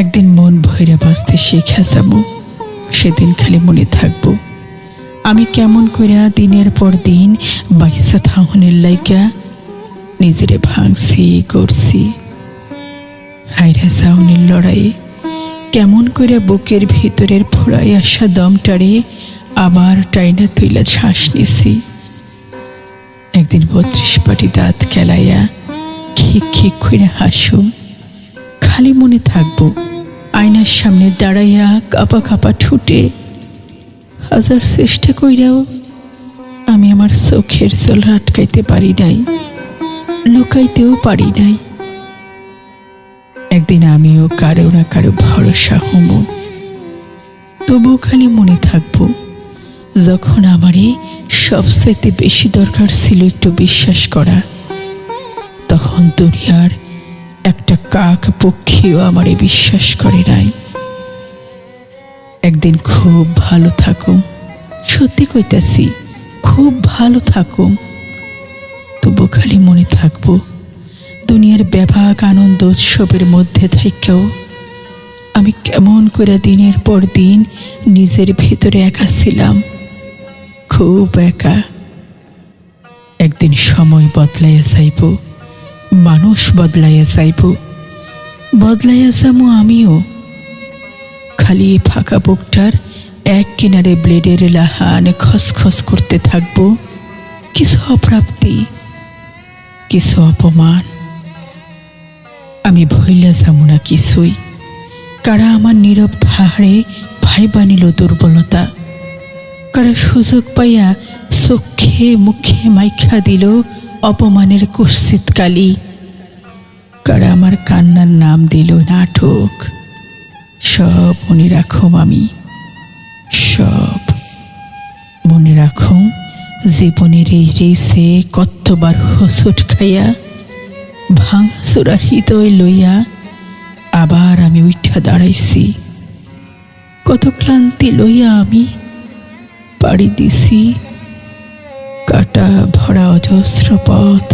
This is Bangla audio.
একদিন মন ভৈরা বাঁচতে শিখা যাব। সেদিন খালি মনে থাকব। আমি কেমন কইরা দিনের পর দিন বাইসা থাহনের লাইকা নিজেরে ভাঙছি করছি হাইরা সাউনের লড়াইয়ে কেমন করে বুকের ভিতরের ফোড়াই আসা দমটারে আবার টাইনা তুইলা শ্বাস নিছি। একদিন বত্রিশ পাটি দাঁত খেলাইয়া খিক খিক করে হাসুম। খালি মনে থাকব। আয়নার সামনে দাঁড়াইয়া কাপা কাপা ঠুটে হাজার চেষ্টা কইরাও আমি আমার চোখের জল আটকাইতে পারি নাই, লুকাইতেও পারি নাই। একদিন আমিও কারও না কারও ভরসা হব তবুও খালি মনে থাকব, যখন আমারে সবচাইতে বেশি দরকার ছিল একটু বিশ্বাস করা, তখন দুনিয়ার একটা কাক পক্ষীও আমারে বিশ্বাস করে নাই। একদিন খুব ভালো থাকো সত্যি কইতাছি, খুব ভালো থাকো তবু খালি মনে থাকব, দুনিয়ার ব্যাপক আনন্দ উৎসবের মধ্যে থেকেও আমি কেমন করে দিনের পর দিন নিজের ভিতরে একা ছিলাম। খুব একা। একদিন সময় বদলাইয়া যাইব। মানুষ বদলাইয়া যাইব। বদলাইয়া যাব আমিও। খালি ফাঁকা বুকটার এক কিনারে ব্লেডের লাহান খসখস করতে থাকব। কিছু অপ্রাপ্তি, কিছু অপমান। আমি ভইলা যাব না কিছুই। কারা আমার নীরব ধারে ভাই বানিল দুর্বলতা? কারা সুযোগ পাইয়া চোখে মুখে মাইখা দিল অপমানের কুৎসিত কালি? কারা আমার কান্নার নাম দিল নাটক। সব মনে রাখুম আমি সব মনে রাখুম জীবনের এই রেসে কতবার হোসট খাইয়া ভাঙচুরার হৃদয় লইয়া আবার আমি উঠা দাঁড়াইছি। কত ক্লান্তি লইয়া আমি পাড়ি দিছি। কাটা ভরা অজস্র পথ